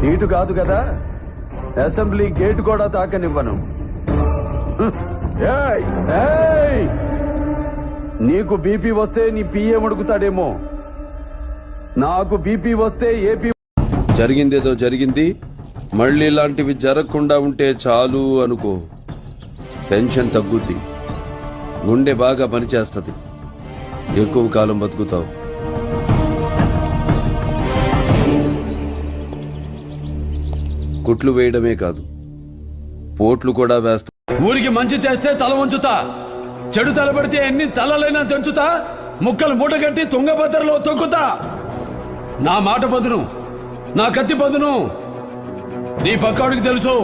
Seat కాదు కదా. Assembly gate కూడా తాకనివ్వను. నీకు బీపీ వస్తే నీ పిఏ అడుగుతాడేమో నాకు బీపీ వస్తే ఏపీ జరిగిందేదో జరిగింది. మళ్ళీ ఇలాంటివి జరగకుండా ఉంటే చాలు అనుకో. టెన్షన్ తగ్గుద్ది. గుండె బాగా పనిచేస్తుంది. ఎక్కువ కాలం బతుకుతావు. కుట్లు వేయడమే కాదు పోట్లు కూడా వేస్తా. ఊరికి మంచి చేస్తే తల వంచుతా చెడు తలబడితే ఎన్ని తలలైనా తెంచుతా ముక్కలు మూటగట్టి తుంగభద్రలో తొక్కుతా. నా మాట పదును నా కత్తి పదును. నీ పక్కాడికి తెలుసు